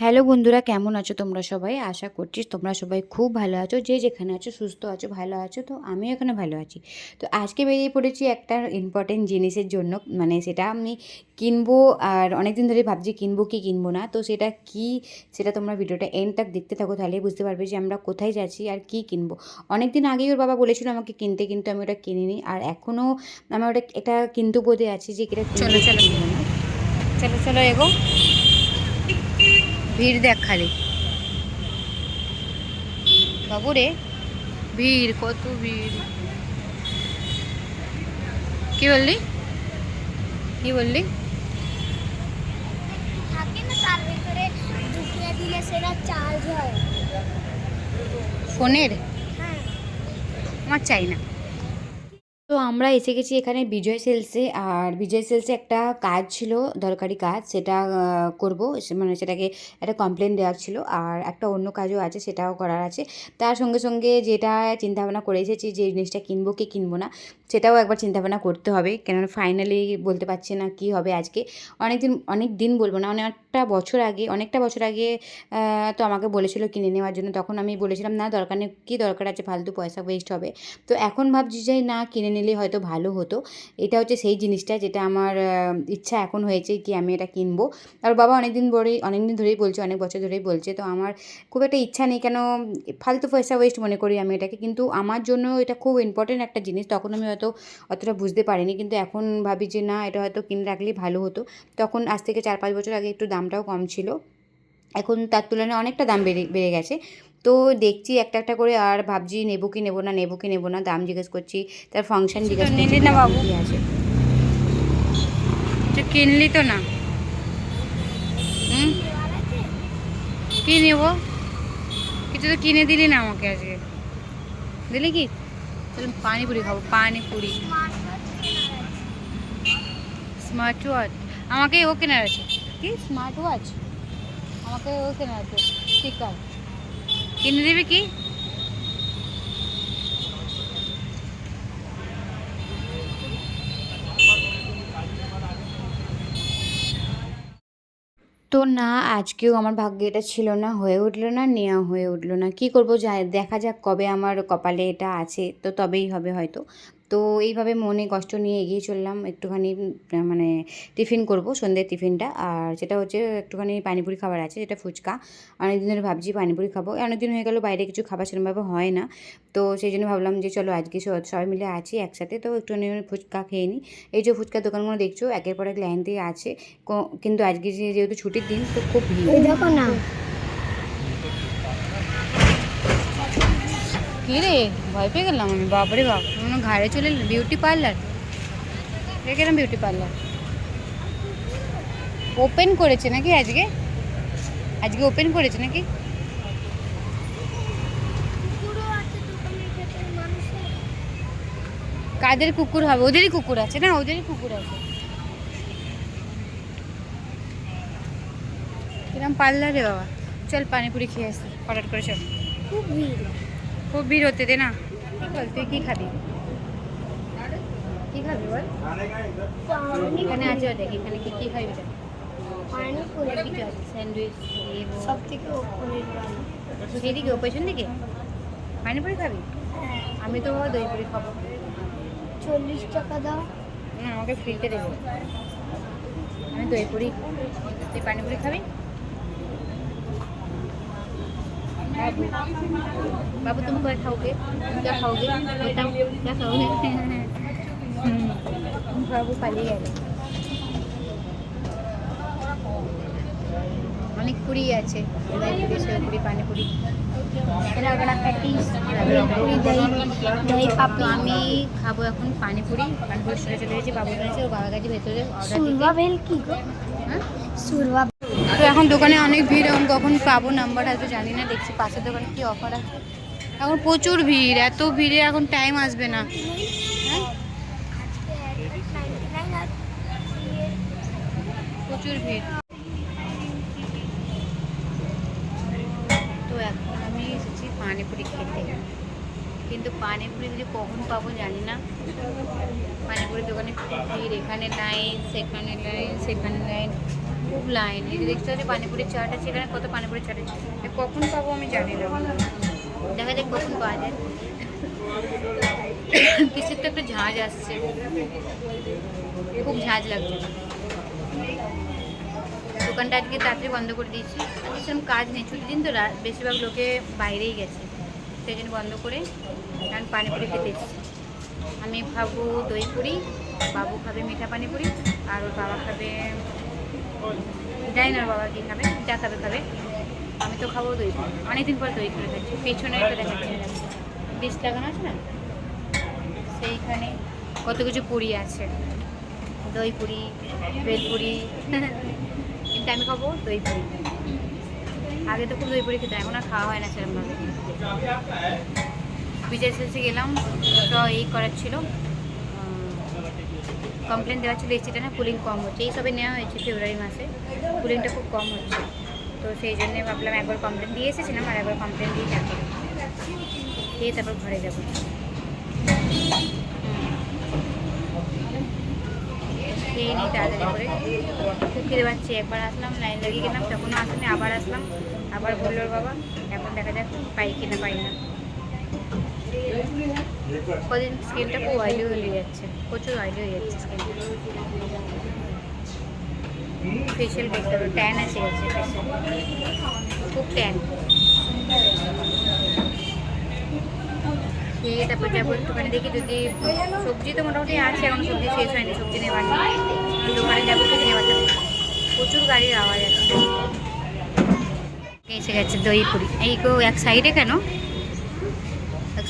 Hello বন্ধুরা কেমন আছো তোমরা সবাই? আশা করছি তোমরা সবাই খুব ভালো আছো। যে যেখানে আছো সুস্থ আছো ভালো আছো তো আমিও এখানে ভালো আছি। তো আজকে বেরিয়ে পড়েছি একটা ইম্পর্টেন্ট জিনিসের জন্য মানে সেটা আমি কিনবো আর অনেক দিন ধরে ভাবছি কিনবো কি কিনবো না। তো সেটা কি সেটা তোমরা ভিডিওটা এন্ড তক দেখতে থাকো তাহলেই বুঝতে পারবে যে আমরা কোথায় যাচ্ছি আর কি কিনবো। অনেক দিন আগেই ওর বাবা বলেছিল আমাকে কিনতে কিন্তু আমি ওটা কিনিনি। আর এখনও আমি ওটা এটা কিন্তু বোধে আছি যে এটা চলো, চলো। চলো চলো এগো। ভিড় দেখ খালি। বাবু রে ভিড় কত ভিড়। কি বললি? কি বললি? থাকে না তার ভেতরে ঢুকিয়ে দিলে সেটা চার্জ ফোনের? হ্যাঁ। আমার চাই না। তো আমরা এসে গেছি এখানে বিজয় সেলসে আর বিজয় সেলসে একটা কাজ ছিল, দরকারি কাজ, সেটা করব। মানে সেটাকে একটা কমপ্লেন দেওয়ার ছিল। আর একটা অন্য কাজও আছে, সেটাও করার আছে। তার সঙ্গে সঙ্গে যেটা চিন্তাভাবনা করে এসেছি যে জিনিসটা কিনবো কি কিনবো না, সেটাও একবার চিন্তাভাবনা করতে হবে। কেননা ফাইনালি বলতে পারছি না কি হবে আজকে। অনেক দিন অনেক দিন বলব না অনেকটা বছর আগে, অনেকটা বছর আগে তো আমাকে বলেছিল কিনে নেওয়ার জন্য। তখন আমি বলেছিলাম, না, দরকার নেই, কী দরকার আছে? ফালতু পয়সা ওয়েস্ট হবে। তো এখন ভাবছি যে, না, কিনে নিলে হয়তো ভালো হতো। এটা হচ্ছে সেই জিনিসটা যেটা আমার ইচ্ছা এখন হয়েছে কি আমি এটা কিনবো। আর বাবা অনেক দিন ধরেই অনেক দিন ধরেই বলছে, অনেক বছর ধরেই বলছে। তো আমার খুব একটা ইচ্ছা নেই কেন ফালতু পয়সা ওয়েস্ট মনে করি আমি এটাকে। কিন্তু আমার জন্য এটা খুব ইম্পর্টেন্ট একটা জিনিস। তখন আমি হয়তো অতটা বুঝতে পারিনি। কিন্তু এখন ভাবি যে, না, এটা হয়তো কিনে রাখলেই ভালো হতো। তখন আজ থেকে চার পাঁচ বছর আগে একটু দামটাও কম ছিল। এখন তার তুলনায় অনেকটা দাম বেড়ে বেড়ে গেছে। তো দেখছি একটা একটা করে আর ভাবছি নেব কি নেব না নেব কি নেব না দাম জিজ্ঞেস করছি তার ফাংশন জিজ্ঞেস করছি না বাবু? কি আছে। কিনলি তো না। হুম? কি নেব? কিছু তো কিনে দিলি না আমাকে আজকে। দিলি কি? চল পানিপুরি খাব পানিপুরি। স্মার্ট ওয়াচ আমাকে ও কেনার আছে। কি? স্মার্ট ওয়াচ আমাকে ও কেনার আছে ঠিক আছে কিনে দিবি কি? তো না আজকেও আমার ভাগ্যে এটা ছিল না হয়ে উঠল না নেওয়া হয়ে উঠল না। কি করব যা দেখা যাক কবে আমার কপালে এটা আছে তো তবেই হবে হয়তো। তো এইভাবে মনে কষ্ট নিয়ে এগিয়ে চললাম একটুখানি মানে টিফিন করব সন্ধ্যের টিফিনটা। আর সেটা হচ্ছে একটুখানি পানিপুরি খাবার আছে, যেটা ফুচকা। অনেকদিন ধরে ভাবছি পানিপুরি খাব। অনেকদিন হয়ে গেল, বাইরে কিছু খাবার সেরকমভাবে হয় না। তো সেই জন্য ভাবলাম যে চলো আজকে সবাই মিলে আছি একসাথে। তো একটুখানি ফুচকা খেয়ে নিই। এই যে ফুচকার দোকানগুলো দেখছ, একের পর এক লাইন দিয়ে আছে কিন্তু আজকে যেহেতু ছুটির দিন, তো খুব ভিড়। না। কি ভয় পেয়ে গেলাম আমি, বাপরে বাপ। মনে ঘাড়ে চলে বিউটি পার্লার গেলাম বিউটি পার্লার ওপেন করেছে নাকি আজকে? আজকে ওপেন করেছে নাকি? কাদের কুকুর হবে? ওদেরই কুকুর আছে না? ওদেরই কুকুর আছে। কিরম পার্লারে বাবা? চল পানিপুরি খেয়ে আসি। অর্ডার করে চল। খুব ভিড়। খুব ভিড় হতে দে না। তুই কি খাবি? কি খাবি বল? এখানে আছে দেখ এখানে কি কি খাবি কিছু আছে স্যান্ডউইচ সব থেকে সেদিকে ও পেছন দিকে? পানিপুরি খাবি? আমি তো দই পুরি খাব। চল্লিশ টাকা দাও। না আমাকে ফ্রিতে দেবে। আমি দই পুরি তুই পানিপুরি খাবি? बाबू बाबू तुम क्या खाओगे तुम क्या खाओगे बताओ क्या खाओगे हम्म, बाबू पालिए গেল অনেক পুরি আছে দই পুরি সেও পুরি পানিপুরি রগড়া প্যাটিস পুরি দহি দহি তো পাপড়ি আমি খাবো এখন পানিপুরি পানিপুরি শুনে চলে গেছি বাবু গেছে ও বাবা গেছে ভেতরে অর্ডার সুরবা দিতে ভেল কি হ্যাঁ সুরবা তো এখন দোকানে অনেক ভিড়, এখন কখন পাবো নাম্বার আসবে জানি না, দেখছি পাশের দোকানে কি অফার আছে। এখন প্রচুর ভিড়, এত ভিড়ে এখন টাইম আসবে না। হ্যাঁ? প্রচুর ভিড়। তো এখন আমি এসেছি পানিপুরি খেতে। কিন্তু পানিপুরি যে কখন পাবো জানি না। পানিপুরি দোকানে ভিড়, এখানে লাইন সেখানে লাইন সেখানে লাইন খুব লাইন যে দেখতে পাচ্ছি পানিপুরির চাট আছে, এখানে কত পানিপুরির চাট আছে? কখন পাবো আমি জানি না। দেখা যাক কখন পাওয়া যায়। কিসের তো একটা ঝাঁজ আসছে। খুব ঝাঁজ লাগছে। দোকানটা আজকে তাড়াতাড়ি বন্ধ করে দিয়েছি। আজকে সেরকম কাজ নেই, ছুটির দিন তো বেশিরভাগ লোকে বাইরেই গেছে। সেই জন্য বন্ধ করে কারণ পানিপুরি খেতে এসেছি। আমি খাব দই পুরি বাবু খাবে মিঠা পানিপুরি, আর ওর বাবা খাবে জানি না বাবা কী খাবে, যা খাবে খাবে। আমি তো খাব দই। অনেকদিন পর দই পুরি খাচ্ছি পেছনে একটা দেখাচ্ছি ডিশ লাগানো আছে না? সেইখানে কত কিছু পুরি আছে। দই পুরি বেলপুরি কিন্তু আমি খাব দই পুরি। আগে তো খুব দই পুরি খেতাম, এখন আর খাওয়া হয় না সেরকমভাবে। বিজয় সেলসে গেলাম, তো এই করার ছিল। কমপ্লেন দেওয়া ছিল এসিটা না কুলিং কম হচ্ছে। এই সবে নেওয়া হয়েছে ফেব্রুয়ারি মাসে। কুলিংটা খুব কম হচ্ছে। তো সেই জন্যে ভাবলাম একবার কমপ্লেন দিয়ে এসেছিলাম, আর একবার কমপ্লেন দিয়ে যাব। দিয়ে তারপর ঘরে যাব। খেয়ে নিই তাড়াতাড়ি করে খুব একবার আসলাম, লাইন লাগিয়ে গেলাম, তখনও আসেনি, আবার আসলাম। আবার বলল বাবা, এখন দেখা যাক পাই কিনা পাই না। কদিন স্কিনটা খুব অয়েলি হয়ে যাচ্ছে, প্রচুর অয়েলি হয়ে যাচ্ছে স্কিনটা ফেশিয়াল করতে হবে ট্যান আছে গেছে খুব ট্যান খেয়ে তারপর যাব একটুখানি দেখি যদি সবজি তো মোটামুটি আছে, এখন সবজি শেষ হয়নি, সবজি নেই দোকানে যাব কিছু যাব প্রচুর গাড়ির আওয়াজ আছে এসে গেছে দই পুরি এই গো, এক সাইডে কেন?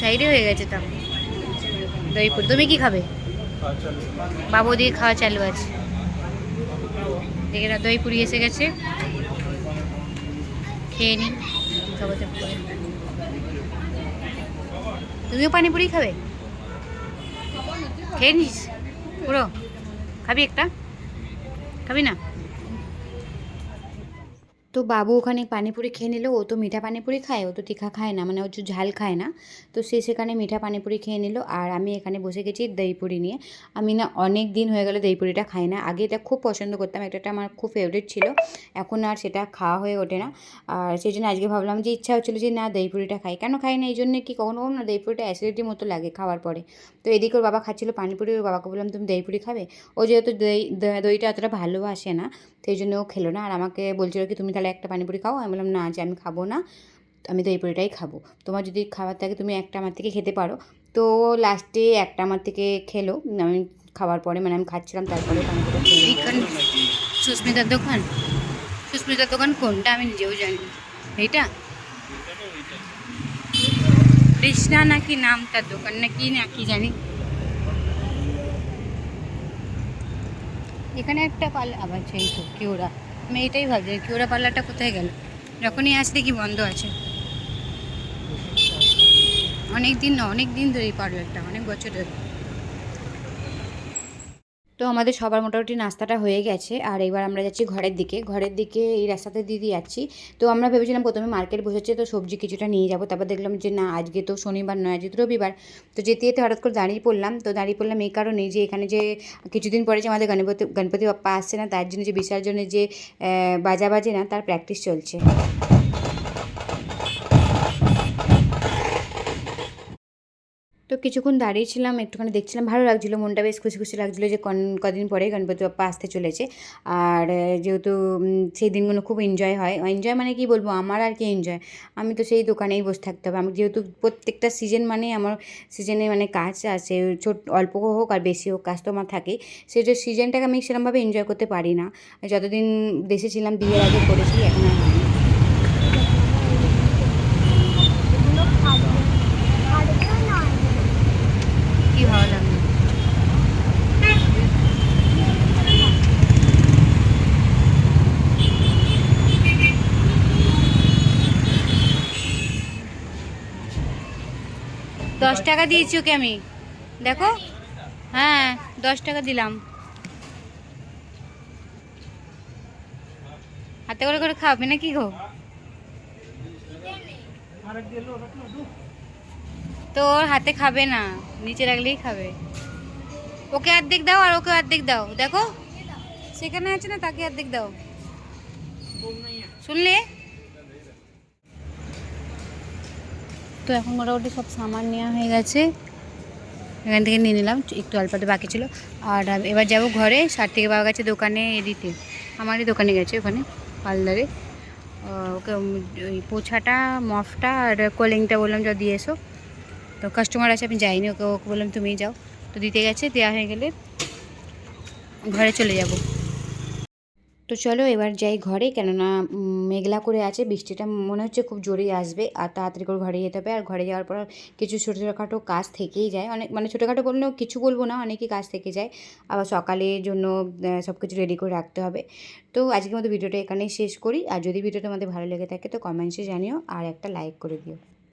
সাইডে হয়ে গেছে তো দই পুরি তুমি কি খাবে? বাবু দিয়ে খাওয়া চালু আছে। দেখে না দই পুরি এসে গেছে। খেয়ে সবাই তুমিও পানিপুরি খাবে? খেয়ে নিস? পুরো খাবি একটা? খাবি না? তো বাবু ওখানে পানিপুরি খেয়ে নিল, ও তো মিঠা পানিপুরি খায়, ও তো তীখা খায় না মানে একটু ঝাল খায় না। তো সে সেখানে মিঠা পানিপুরি খেয়ে নিল, আর আমি এখানে বসে গেছি দইপুরি নিয়ে। আমি না অনেক দিন হয়ে গেল দইপুরিটা খাই না, আগে এটা খুব পছন্দ করতাম এটা আমার খুব ফেভারিট ছিল, এখন আর সেটা খাওয়া হয়ে ওঠে না। আর সেই জন্য আজকে ভাবলাম যে ইচ্ছা হচ্ছিল যে না দইপুরিটা খাই, কেন খাই না, এই জন্য কি কখনো কখনো না দইপুরিটা অ্যাসিডিটির মতো লাগে খাওয়ার পরে। তো এদিকে ওর বাবা খাচ্ছিলো পানিপুরি, ওর বাবাকে বললাম, তুমি দইপুরি খাবে? ও যেহেতু দই, দইটা অতটা ভালোবাসে না, সেই জন্য ও খেলো না, আর আমাকে বলছিল কি, তুমি তাহলে একটা পানিপুরি খাও। আমি বললাম না যে আমি খাব না। আমি দই পুরিটাই খাব। তোমার যদি খাবার থাকে তুমি একটা আমার থেকে খেতে পারো। তো লাস্টে একটা আমার থেকে খেলো। আমি খাওয়ার পরে মানে আমি খাচ্ছিলাম তারপরে সুস্মিতার দোকান? সুস্মিতার দোকান কোনটা? আমি নিজেও জানি। এইটা? কৃষ্ণা নাকি নাম তার দোকান? না কি না কি জানি। এখানে একটা পার্লার আবার সেই তো কিওরা আমি এটাই ভাবছি কিওরা পার্লারটা কোথায় গেল? যখনই আজ দেখি বন্ধ আছে। অনেক দিন না অনেক দিন ধরে এই পার্লারটা, অনেক বছর ধরে। তো আমাদের সবার মোটামুটি নাস্তাটা হয়ে গেছে। আর এবার আমরা যাচ্ছি ঘরের দিকে। ঘরের দিকে এই রাস্তাতে দিদি যাচ্ছি। তো আমরা ভেবেছিলাম প্রথমে মার্কেট বসেছে, তো সবজি কিছুটা নিয়ে যাব। তারপর দেখলাম যে না, আজকে তো শনিবার নয়, আজকে তো রবিবার। তো যেতে যেতে হঠাৎ করে দাঁড়িয়ে পড়লাম। তো দাঁড়িয়ে পড়লাম এই কারণেই যে এখানে যে কিছুদিন পরে যে আমাদের গণপতি গণপতি বাপ্পা আসছে না, তার জন্য যে বিসর্জনের যে বাজা বাজে না, তার প্র্যাকটিস চলছে। তো কিছুক্ষণ দাঁড়িয়েছিলাম একটুখানি দেখছিলাম, ভালো লাগছিল, মনটা বেশ খুশি খুশি লাগছিল যে কদিন পরে গণপতি বাপ্পা আসতে চলেছে। আর যেহেতু সেই দিনগুলো খুব এনজয় হয়। এনজয় মানে কি বলব? আমার আর কি এনজয় আমি তো সেই দোকানেই বসে থাকতে হবে। আমি যেহেতু প্রত্যেকটা সিজন মানে আমার সিজনে মানে কাজ আছে, ছোট, অল্প হোক আর বেশি হোক, কাজ তো আমার থাকেই। সেই যে সিজনটাকে আমি সেরকমভাবে এনজয় করতে পারি না। যতদিন দেশে ছিলাম, বিয়ের আগে করেছি, এখন আর হয়নি এগুলো খাবে খাবে না কি ভালো লাগল দশ টাকা দিয়েছি ওকে আমি। দেখো? হ্যাঁ দশ টাকা দিলাম। হাতে করে করে খাবে না কি গো? তো ওর হাতে খাবে না, নিচে রাখলেই খাবে। ওকে অর্ধেক দাও আর ওকে অর্ধেক দাও, দেখো। সেখানে আছে না, তাকে অর্ধেক দাও। শুনলে? তো এখন মোটামুটি সব সামান নেওয়া হয়ে গেছে। এখান থেকে নিয়ে নিলাম, একটু অল্পতে বাকি ছিল। আর এবার যাব ঘরে ষাট থেকে পাওয়া গেছে দোকানে দিতে। আমারই দোকানে গেছে ওখানে, পার্লারে। ওকে ওই পোছাটা, মফটা আর কোলিংটা বললাম, যা দিয়ে এসো। তো কাস্টমার আছে, আমি যাইনি, ওকে ওকে বললাম, তুমিই যাও। তো দিতে গেছে দেওয়া হয়ে গেলে ঘরে চলে যাব। তো চলো এবার যাই ঘরে। কেননা মেঘলা করে আছে, বৃষ্টিটা মনে হচ্ছে খুব জোরেই আসবে। আর তাড়াতাড়ি করে ঘরে যেতে হবে। আর ঘরে যাওয়ার পর কিছু ছোটো ছোটোখাটো কাজ থেকেই যায়। অনেক মানে ছোটোখাটো বললেও কিছু বলব না, অনেকই কাজ থেকে যায়। আবার সকালের জন্য সব কিছু রেডি করে রাখতে হবে। তো আজকের মতো ভিডিওটা এখানেই শেষ করি। আর যদি ভিডিওটা আমাদের ভালো লেগে থাকে, তো কমেন্টসে জানিও। আর একটা লাইক করে দিও।